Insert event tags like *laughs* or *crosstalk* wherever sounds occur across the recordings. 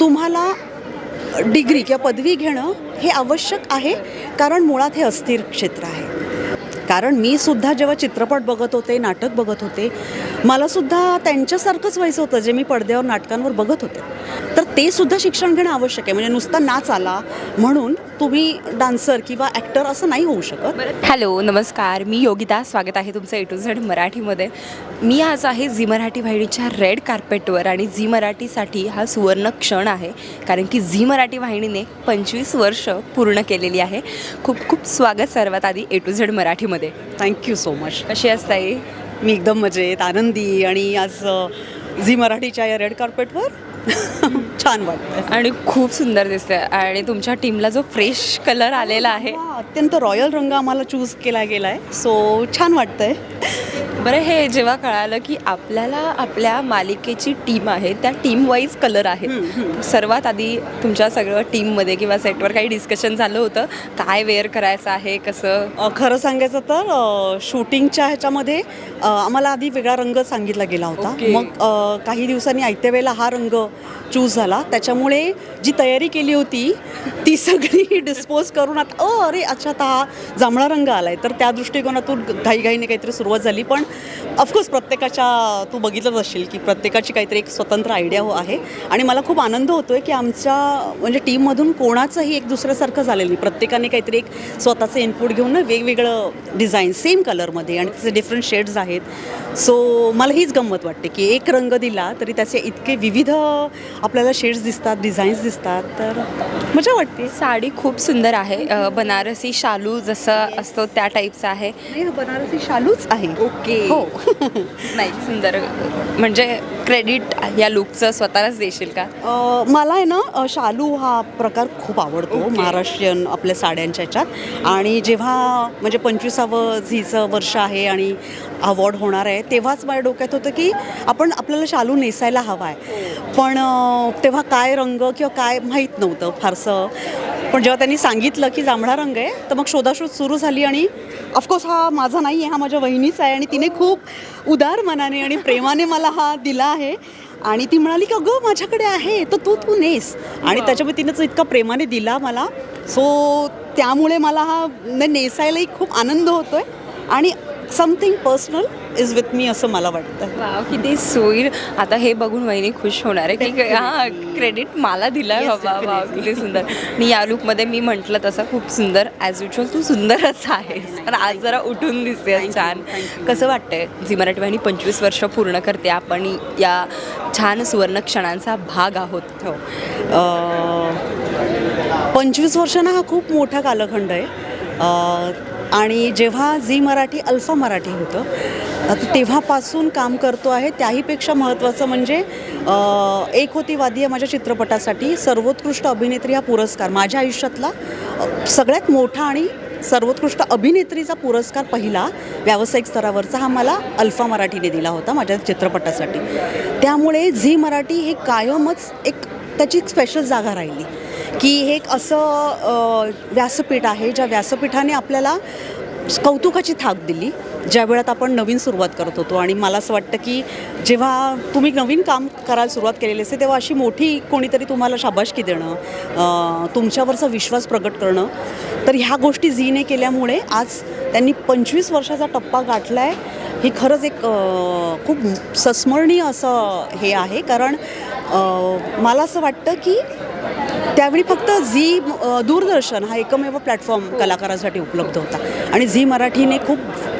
तुम्हाला डिग्री किंवा पदवी घेणं हे आवश्यक आहे कारण मुळात हे अस्थिर क्षेत्र आहे. कारण मी सुद्धा जेव्हा चित्रपट बघत होते नाटक बघत होते मला सुद्धा त्यांच्यासारखंच व्हायचं होतं जे मी पडद्यावर नाटकांवर बघत होते. तर ते सुद्धा शिक्षण घेणं आवश्यक आहे. म्हणजे नुसता नाच आला म्हणून तुम्ही डान्सर किंवा ॲक्टर असं नाही होऊ शकत. हॅलो नमस्कार. मी योगिता. स्वागत आहे तुमचं ए टू झेड मराठीमध्ये. मी आज आहे झी मराठी वाहिनीच्या रेड कार्पेटवर आणि झी मराठीसाठी हा सुवर्ण क्षण आहे. कारण की झी मराठी वाहिनीने पंचवीस वर्ष पूर्ण केलेली आहे. खूप खूप स्वागत सर्वात आधी ए टू झेड मराठीमध्ये. थँक्यू सो मच कशी असताई मी एकदम मजेत आनंदी आणि आज झी मराठीच्या या रेड कार्पेटवर *laughs* छान वाटतं आणि खूप सुंदर दिसते आणि तुमच्या टीमला जो फ्रेश कलर आलेला आहे. अत्यंत रॉयल रंग आम्हाला चूज केला गेला आहे सो छान वाटतंय. बरं हे जेव्हा कळालं की आपल्याला आपल्या मालिकेची टीम आहे त्या टीम वाईज कलर आहेत. सर्वात आधी तुमच्या सगळं टीममध्ये किंवा सेटवर काही डिस्कशन झालं होतं. काय वेअर करायचं आहे कसं? खरं सांगायचं तर शूटिंगच्या ह्याच्यामध्ये आम्हाला आधी वेगळा रंग सांगितला गेला होता. मग काही दिवसांनी आयत्या वेळेला हा रंग चूज झाला. त्याच्यामुळे जी तयारी केली होती ती सगळी *laughs* डिस्पोज करून आता अ अरे अच्छा आता हा जांभळा रंग आला आहे तर त्या दृष्टिकोनातून घाईघाईने काहीतरी सुरुवात झाली. पण ऑफकोर्स प्रत्येकाच्या तू बघितलंच असशील की प्रत्येकाची काहीतरी एक स्वतंत्र आयडिया हो आहे. आणि मला खूप आनंद होतो आहे की आमच्या म्हणजे टीममधून कोणाचंही एक दुसऱ्यासारखं झालेलं नाही. प्रत्येकाने काहीतरी एक स्वतःचं इनपुट घेऊन ना वेगवेगळं डिझाईन सेम कलरमध्ये आणि त्याचे डिफरंट शेड्स आहेत. सो मला हीच गंमत वाटते की एक रंग दिला तरी त्याचे इतके विविध आपल्याला शेड्स दिसतात डिझाईन्स दिसतात तर मजा वाटते. साडी खूप सुंदर आहे. अ, बनारसी शालू जसं असतो त्या टाईपचं आहे. नाही, हा बनारसी शालूच आहे. ओके. हो. *laughs* नाही सुंदर. म्हणजे क्रेडिट या लुकचं स्वतःलाच देशील का? अ, मला आहे ना अ, शालू हा प्रकार खूप आवडतो. महाराष्ट्रीयन आपल्या साड्यांच्या ह्याच्यात. आणि जेव्हा म्हणजे पंचवीसावं झीचं वर्ष आहे आणि अवॉर्ड होणार आहे तेव्हाच माझ्या डोक्यात होतं की आपण आपल्याला शालू नेसायला हवा आहे पण तेव्हा काय रंग किंवा काय माहीत नव्हतं फारसं. पण जेव्हा त्यांनी सांगितलं की जांभळा रंग आहे तर मग शोधाशोध सुरू झाली आणि ऑफकोर्स हा माझा नाही आहे हा माझ्या वहिनीचा आहे आणि तिने खूप उदार मनाने आणि प्रेमाने मला हा दिला आहे. आणि ती म्हणाली की अगं माझ्याकडे आहे तर तू तू नेस. आणि त्याच्यामुळे तिनं तो इतका प्रेमाने दिला मला सो त्यामुळे मला हा न- नेसायलाही खूप आनंद होतोय. आणि something personal is with me असं मला वाटतं. वाव किती सोयीर आता हे बघून वहिनी खुश होणार आहे. की हा क्रेडिट मला दिलाय. Yes, बाबा वाव definitely. किती सुंदर. आणि या लुकमध्ये मी म्हटलं तसं खूप सुंदर. ॲज युजल तू सुंदरच आहेस. पण आज जरा उठून दिसते you, छान. Thank you. कसं वाटतंय? झी मराठी वाहिनी पंचवीस वर्ष पूर्ण करते आपण या छान सुवर्ण क्षणांचा भाग आहोत. हो. पंचवीस वर्षांना हा खूप मोठा कालखंड आहे. अ, आणि जेव्हा झी मराठी अल्फा मराठी होतं आता तेव्हापासून काम करतो आहे त्याहीपेक्षा महत्त्वाचं म्हणजे एक होती वादी या माझ्या चित्रपटासाठी सर्वोत्कृष्ट अभिनेत्री हा पुरस्कार. माझ्या आयुष्यातला सगळ्यात मोठा आणि सर्वोत्कृष्ट अभिनेत्रीचा पुरस्कार पहिला व्यावसायिक स्तरावरचा हा मला अल्फा मराठीने दिला होता माझ्या चित्रपटासाठी. त्यामुळे झी मराठी हे कायमच एक त्याची एक स्पेशल जागा राहिली. की हे एक असं व्यासपीठ आहे ज्या व्यासपीठाने आपल्याला कौतुकाची थाप दिली ज्या वेळात आपण नवीन सुरुवात करत होतो. आणि मला असं वाटतं की जेव्हा तुम्ही नवीन काम करायला सुरुवात केलेली असते तेव्हा अशी मोठी कोणीतरी तुम्हाला शाबाशकी देणं तुमच्यावरचा विश्वास प्रकट करणं तर ह्या गोष्टी झीने केल्यामुळे आज त्यांनी पंचवीस वर्षाचा टप्पा गाठला आहे ही खरंच एक खूप संस्मरणीय असं हे आहे. कारण मला असं वाटतं की त्यावेळी फक्त झी दूरदर्शन हा एकमेव प्लॅटफॉर्म कलाकारांसाठी उपलब्ध होता. आणि झी मराठीने खूप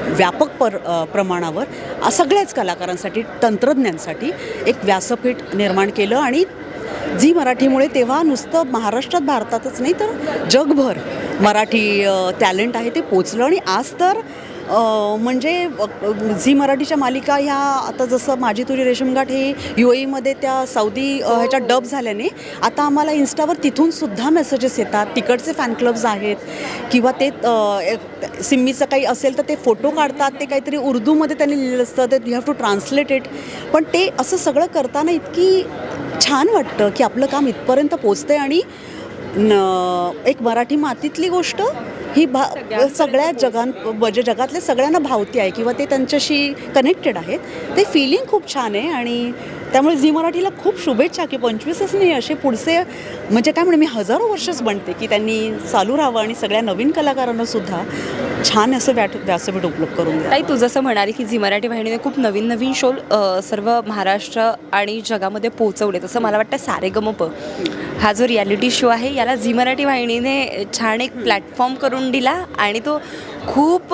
व्यापक पर प्रमाणावर सगळ्याच कलाकारांसाठी तंत्रज्ञांसाठी एक व्यासपीठ निर्माण केलं आणि झी मराठीमुळे तेव्हा नुसतं महाराष्ट्रात भारतातच नाही तर जगभर मराठी टॅलेंट आहे ते पोचलं आणि आज तर म्हणजे झी मराठीच्या मालिका ह्या आता जसं माझी तुरी रेशीमगाठ हे यू एमध्ये त्या सौदी ह्याच्या डब झाल्याने आता आम्हाला इन्स्टावर तिथून सुद्धा मेसेजेस येतात. तिकडचे फॅन क्लब्स आहेत किंवा ते सिम्मीचं काही असेल तर ते फोटो काढतात. ते काहीतरी उर्दूमध्ये त्यांनी लिहिलेलं असतं. ते you have to translate it पण ते असं सगळं करताना इतकी छान वाटतं की आपलं काम इथपर्यंत पोचतं आहे आणि न एक मराठी मातीतली गोष्ट ही भा सगळ्या जगां म्हणजे जगातल्या सगळ्यांना भावती आहे किंवा ते त्यांच्याशी कनेक्टेड आहेत. ते फिलिंग खूप छान आहे आणि त्यामुळे झी मराठीला खूप शुभेच्छा की पंचवीसच नाही असे पुढचे म्हणजे काय म्हणे मी हजारो वर्षच बनते की त्यांनी चालू राहावं आणि सगळ्या नवीन कलाकारांना सुद्धा छान असं व्याट व्यासपीठ उपलब्ध करून द्या. ताई तू जसं म्हणाली की झी मराठी वाहिनीने खूप नवीन नवीन शो सर्व महाराष्ट्र आणि जगामध्ये पोहोचवले. तसं मला वाटतं सारेगमप. हा जो रियालिटी शो आहे याला झी मराठी वाहिनीने छान एक प्लॅटफॉर्म करून रुंडीला आणि तो खूप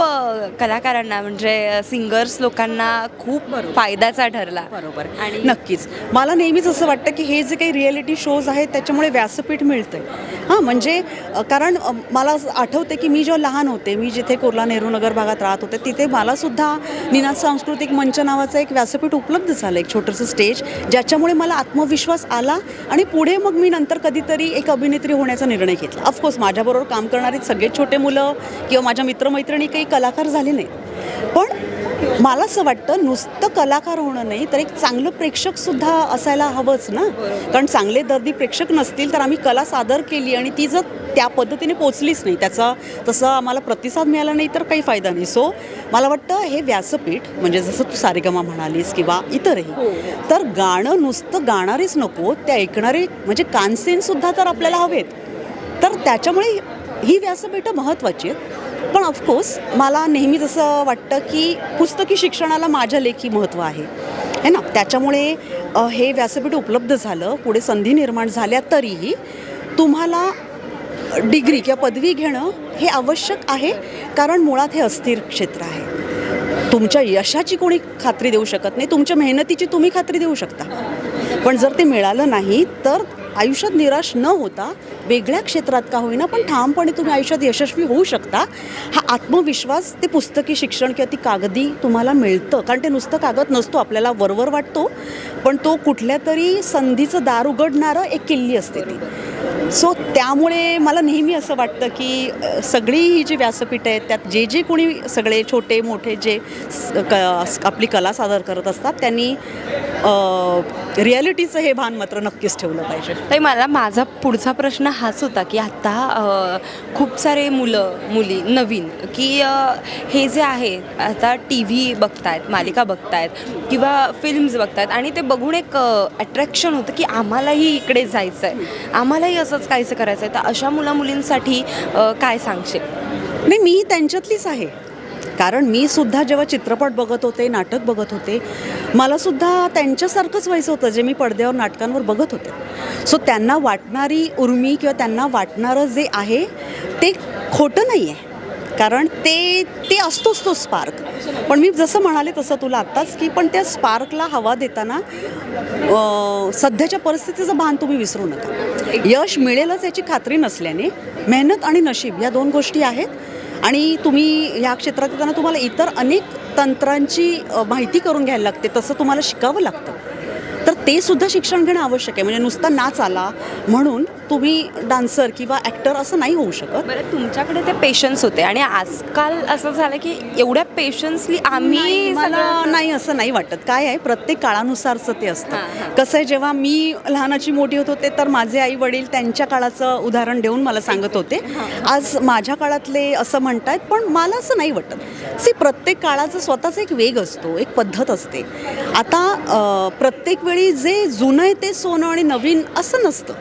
कलाकारांना म्हणजे सिंगर्स लोकांना खूप फायद्याचा ठरला. बरोबर. आणि नक्कीच. मला नेहमीच असं वाटतं की हे जे काही रिॲलिटी शोज आहेत त्याच्यामुळे व्यासपीठ मिळतं हां म्हणजे कारण मला असं आठवते की मी जेव्हा लहान होते मी जिथे कुर्ला नेहरू नगर भागात राहत होते तिथे मला सुद्धा निनाद सांस्कृतिक मंच नावाचं एक व्यासपीठ उपलब्ध झालं एक छोटंसं स्टेज ज्याच्यामुळे मला आत्मविश्वास आला आणि पुढे मग मी नंतर कधीतरी एक अभिनेत्री होण्याचा निर्णय घेतला. ऑफकोर्स माझ्याबरोबर काम करणारी सगळे छोटे मुलं किंवा माझ्या मित्रमैत्रिणी काही कलाकार झाले नाहीत. पण मला असं वाटतं नुसतं कलाकार होणं नाही तर एक चांगलं प्रेक्षकसुद्धा असायला हवंच ना. कारण चांगले दर्दी प्रेक्षक नसतील तर आम्ही कला सादर केली आणि ती जर त्या पद्धतीने पोचलीच नाही. त्याचा तसा आम्हाला प्रतिसाद मिळाला नाही तर काही फायदा नाही. सो मला वाटतं हे व्यासपीठ म्हणजे जसं तू सारेगमा म्हणालीस किंवा इतरही तर गाणं नुसतं गाणारेच नको ते ऐकणारे म्हणजे कानसेनसुद्धा तर आपल्याला हवेत. तर त्याच्यामुळे ही व्यासपीठं महत्त्वाची आहेत. पण ऑफकोर्स मला नेहमीच असं वाटतं की पुस्तकी शिक्षणाला माझ्या लेखी महत्त्व आहे. है ना? त्याच्यामुळे हे व्यासपीठ उपलब्ध झालं पुढे संधी निर्माण झाल्या तरीही तुम्हाला डिग्री किंवा पदवी घेणं हे आवश्यक आहे कारण मुळात हे अस्थिर क्षेत्र आहे. तुमच्या यशाची कोणी खात्री देऊ शकत नाही तुमच्या मेहनतीची तुम्ही खात्री देऊ शकता. पण जर ते मिळालं नाही तर आयुष्यात निराश न होता वेगळ्या क्षेत्रात का होईना पण ठामपणे तुम्ही आयुष्यात यशस्वी होऊ शकता. हा आत्मविश्वास ते पुस्तकी शिक्षण किंवा ती कागदी तुम्हाला मिळतं. कारण ते नुसतं कागद नसतो आपल्याला वरवर वाटतो. पण तो कुठल्या तरी संधीचं दार उघडणारं एक किल्ली असते ती. सो त्यामुळे मला नेहमी असं वाटतं की सगळी ही जी व्यासपीठ आहेत त्यात जे जे कोणी सगळे छोटे मोठे जे क- आपली कला सादर करत असतात त्यांनी रिॲलिटीचं हे भान मात्र नक्कीच ठेवलं पाहिजे. ताई मला माझा पुढचा प्रश्न हाच होता की आता अ, खूप सारे मुलं मुली नवीन की हे जे आहे आता टी व्ही बघतायत मालिका बघतायत किंवा फिल्म्स बघतायत आणि ते बघून एक अट्रॅक्शन होतं की आम्हालाही इकडे जायचं आहे आम्हालाही असंच काहीसं करायचं आहे तर अशा मुला मुलींसाठी काय सांगशील? नाही मी त्यांच्यातलीच आहे. कारण मी सुद्धा जेव्हा चित्रपट बघत होते नाटक बघत होते मला सुद्धा त्यांच्यासारखंच व्हायचं होतं जे मी पडद्यावर नाटकांवर बघत होते. सो त्यांना वाटणारी उर्मी किंवा त्यांना वाटणारं जे आहे ते खोटं नाही आहे कारण ते ते असतोच तो स्पार्क. पण मी जसं म्हणाले तसं तुला आत्ताच की पण त्या स्पार्कला हवा देताना सध्याच्या परिस्थितीचं भान तुम्ही विसरू नका. यश मिळेलच याची खात्री नसल्याने मेहनत आणि नशीब या दोन गोष्टी आहेत. आणि तुम्ही ह्या क्षेत्रात येताना तुम्हाला इतर अनेक तंत्रांची माहिती करून घ्यायला लागते तसं तुम्हाला शिकावं लागतं. तर ते सुद्धा शिक्षण घेणं आवश्यक आहे. म्हणजे नुसता नाच आला म्हणून तुम्ही डान्सर किंवा ॲक्टर असं नाही होऊ शकत. बरं तुमच्याकडे ते पेशन्स होते आणि आजकाल असं झालं की एवढ्या पेशन्सली आम्ही मला नाही असं नाही वाटत. काय आहे प्रत्येक काळानुसारचं ते असतं. कसं आहे जेव्हा मी लहानाची मोठी होत होते तर माझे आई वडील त्यांच्या काळाचं उदाहरण देऊन मला सांगत होते. आज माझ्या काळातले असं म्हणतायत पण मला असं नाही वाटत. सी प्रत्येक काळाचा स्वतःचा एक वेग असतो एक पद्धत असते. आता प्रत्येक वेळी जे जुनं आहे ते सोनं आणि नवीन असं नसतं.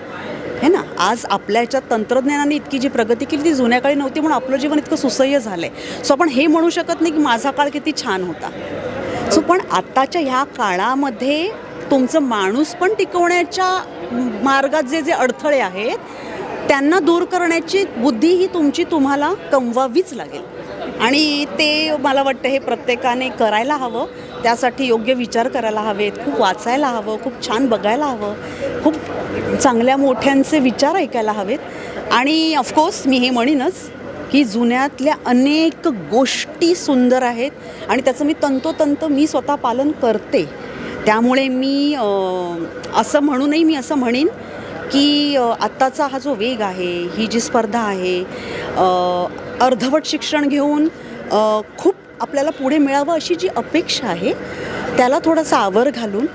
हे ना आज आपल्या ह्याच्यात तंत्रज्ञानाने इतकी जी प्रगती केली ती जुन्या काळी नव्हती म्हणून आपलं जीवन इतकं सुसह्य झालं आहे सो आपण हे म्हणू शकत नाही की माझा काळ किती छान होता. सो पण आत्ताच्या ह्या काळामध्ये तुमचं माणूस पण टिकवण्याच्या मार्गात जे जे अडथळे आहेत त्यांना दूर करण्याची बुद्धी ही तुमची तुम्हाला कमवावीच लागेल. आणि ते मला वाटतं हे प्रत्येकाने करायला हवं. त्यासाठी योग्य विचार करायला हवेत खूप वाचायला हवं खूप छान बघायला हवं खूप चांगल्या मोठ्यांचे विचार ऐकायला हवेत. आणि ऑफकोर्स मी हे म्हणीनच की जुन्यातल्या अनेक गोष्टी सुंदर आहेत आणि त्याचं मी तंतोतंत मी स्वतः पालन करते. त्यामुळे मी असं म्हणूनही मी असं म्हणेन की आत्ताचा हा जो वेग आहे ही जी स्पर्धा आहे अर्धवट शिक्षण घेऊन खूप आपल्याला पुढे मिळावं अशी जी अपेक्षा आहे त्याला थोडासा आवर घालून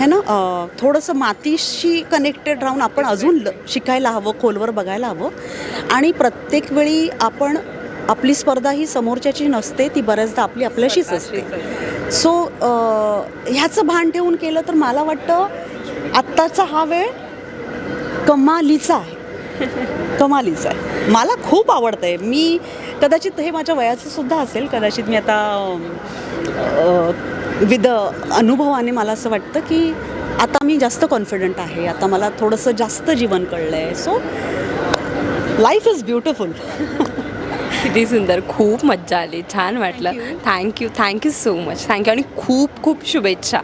है ना? थोडंसं मातीशी कनेक्टेड राहून आपण अजून ल शिकायला हवं खोलवर बघायला हवं. आणि प्रत्येक वेळी आपण आपली स्पर्धा ही समोरच्याची नसते ती बऱ्याचदा आपली आपल्याशीच असते. सो ह्याचं भान ठेवून केलं तर मला वाटतं आत्ताचा हा वेळ कमालीचा आहे. कमालीचा आहे. मला खूप आवडतं आहे मी कदाचित हे माझ्या वयाचं सुद्धा असेल कदाचित मी आता विद अनुभवाने मला असं वाटतं की आता मी जास्त कॉन्फिडंट आहे आता मला थोडंसं जास्त जीवन कळलं आहे सो लाईफ इज ब्युटिफुल किती सुंदर खूप मज्जा आली छान वाटलं. Thank you thank you so much thank you आणि खूप खूप शुभेच्छा.